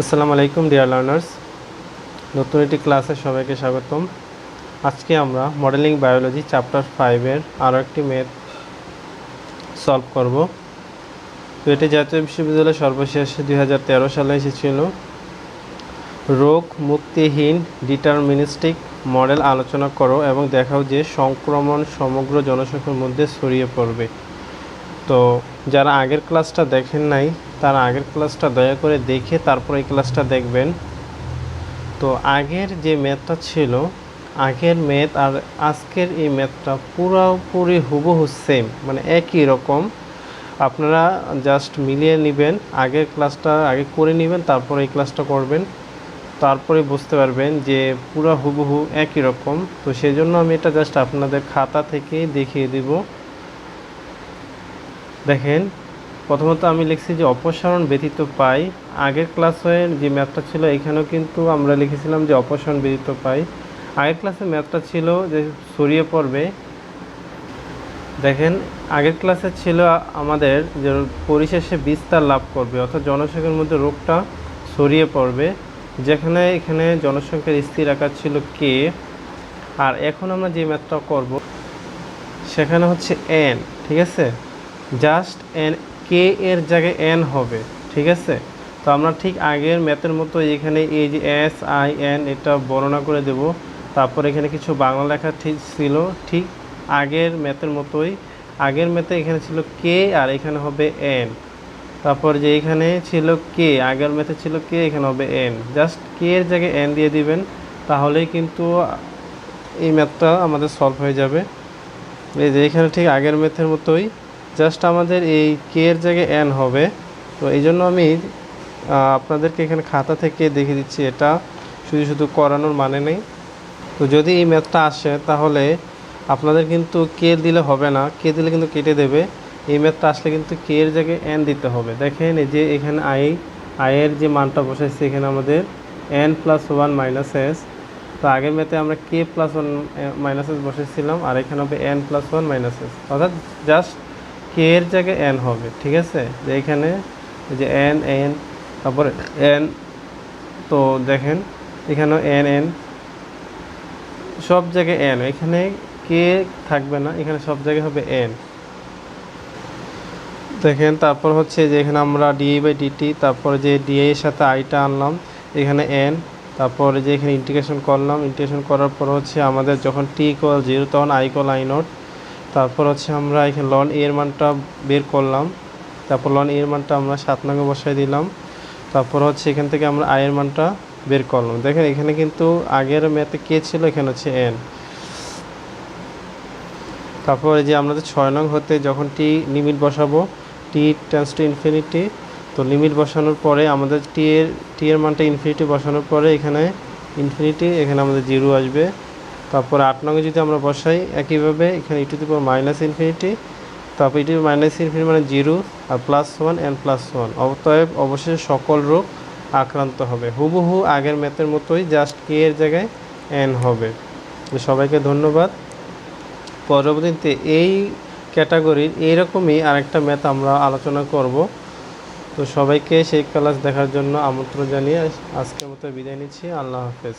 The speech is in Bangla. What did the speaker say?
আসসালামু আলাইকুম ডিয়ার লার্নার্স নতুন একটি ক্লাসে সবাইকে স্বাগতম। আজকে আমরা মডেলিং বায়োলজি চ্যাপ্টার ফাইভের আরও একটি ম্যাথ সলভ করব। তো এটি জাতীয় বিশ্ববিদ্যালয়ে সর্বশেষ দু হাজার তেরো সালে এসেছিল। রোগ মুক্তিহীন ডিটারমিনিস্টিক মডেল আলোচনা করো এবং দেখাও যে সংক্রমণ সমগ্র জনসংখ্যার মধ্যে ছড়িয়ে পড়বে। তো যারা আগের ক্লাসটা দেখেন নাই, তারা আগের ক্লাসটা দয়া করে দেখে তারপর এই ক্লাসটা দেখবেন। তো আগের যে ম্যাথটা ছিল, আগের ম্যাথ আর আজকের এই ম্যাথটা পুরোপুরি হুবহু সেম মানে একই রকম। আপনারা জাস্ট মিলিয়ে নেবেন, আগের ক্লাসটা আগে করে নেবেন, তারপর এই ক্লাসটা করবেন। তারপরে বুঝতে পারবেন যে পুরো হুবহু একই রকম। তো সেই জন্য আমি এটা জাস্ট আপনাদের খাতা থেকেই দেখিয়ে দিব। দেখেন, প্রথমত আমি লিখছি যে অপসারণ ব্যতীত পাই। আগের ক্লাসে যে ম্যাথটা ছিল, এখানেও কিন্তু আমরা লিখেছিলাম যে অপসারণ ব্যতীত পাই। আগের ক্লাসে ম্যাথটা ছিল যে ছড়িয়ে পড়বে। দেখেন, আগের ক্লাসে ছিল আমাদের যে পরিশেষে বিস্তার লাভ করবে, অর্থাৎ জনসংখ্যার মধ্যে রোগটা ছড়িয়ে পড়বে। যেখানে এখানে জনসংখ্যার স্থির আকার ছিল কে আর এখন আমরা যে ম্যাথটা করব, সেখানে হচ্ছে এন ঠিক আছে? জাস্ট এন কে এর জায়গায় এন হবে, ঠিক আছে? তো আমরা ঠিক আগের ম্যাথের মতো এখানে এই যে এস আই এন এটা বর্ণনা করে দেব। তারপর এখানে কিছু বাংলা লেখা ঠিক ছিল, ঠিক আগের ম্যাথের মতোই। আগের ম্যাথে এখানে ছিল কে আর এখানে হবে এন তারপর যে এখানে ছিল কে আগের ম্যাথে ছিল কে এখানে হবে এন জাস্ট কে এর জায়গায় এন দিয়ে দিবেন, তাহলেই কিন্তু এই ম্যাথটা আমাদের সলভ হয়ে যাবে। এই যে এখানে ঠিক আগের ম্যাথের মতোই। জাস্ট আমাদের এই কে এর জায়গায় এন হবে। তো এই জন্য আমি আপনাদেরকে এখানে খাতা থেকে দেখিয়ে দিচ্ছি এটা। শুধু শুধু করানোর মানে নেই। তো যদি এই ম্যাথটা আসে, তাহলে আপনাদের কিন্তু কে দিলে হবে না। কে দিলে কিন্তু কেটে দেবে। এই ম্যাথটা আসলে কিন্তু কে এর জায়গায় এন দিতে হবে। দেখেন, এই যে এখানে আই আয়ের যে মানটা বসাইছে, এখানে আমাদের N plus one minus S তো আগের ম্যাথে আমরা K plus one minus S বসেছিলাম আর এখানে হবে N plus one minus S অর্থাৎ জাস্ট কে এর জায়গায় এন হবে, ঠিক আছে? যে এখানে যে এন এন তারপরে এন তো দেখেন, এখানেও এন এন সব জায়গায় এন এখানে কে থাকবে না, এখানে সব জায়গায় হবে এন দেখেন, তারপর হচ্ছে যে এখানে আমরা ডিএ বাই ডিটি তারপরে যে ডিএ এর সাথে আইটা আনলাম, এখানে এন তারপরে যে এখানে ইন্টিগ্রেশন করলাম ইন্টিগ্রেশন করার পর হচ্ছে আমাদের যখন টি ইকুয়াল জিরো তখন আই ইকুয়াল আই নট তারপর হচ্ছে আমরা এখানে লন এর মানটা বের করলাম। তারপর লন এর মানটা আমরা সাত নঙ্গে বসাই দিলাম। তারপর হচ্ছে এখান থেকে আমরা আয়ের মানটা বের করলাম। দেখেন, এখানে কিন্তু আগের ম্যাথে কে ছিল? এখানে হচ্ছে এন তারপর যে আমরা যে ছয় নং হতে যখন টি লিমিট বসাবো টি টেন্স টু ইনফিনিটি তো লিমিট বসানোর পরে আমাদের টি এর টি এর মানটা ইনফিনিটি বসানোর পরে এখানে ইনফিনিটি এখানে আমাদের জিরো আসবে। তারপরে আট নঙ্গে যদি আমরা বসাই, একইভাবে এখানে ইটু দি পাওয়ার মাইনাস ইনফিনিটি তারপর ইটু মাইনাস ইনফিনিটি মানে জিরো আর plus one n plus one অতএব অবশেষে সকল রোগ আক্রান্ত হবে। হুবহু আগের ম্যাথের মতোই জাস্ট কে এর জায়গায় এন হবে। সবাইকে ধন্যবাদ। পরবর্তীতে এই ক্যাটাগরির এইরকমই আরেকটা ম্যাথ আমরা আলোচনা করব। তো সবাইকে সেই ক্লাস দেখার জন্য আমন্ত্রণ জানিয়ে আজকের মতো বিদায় নিচ্ছি। আল্লাহ হাফেজ।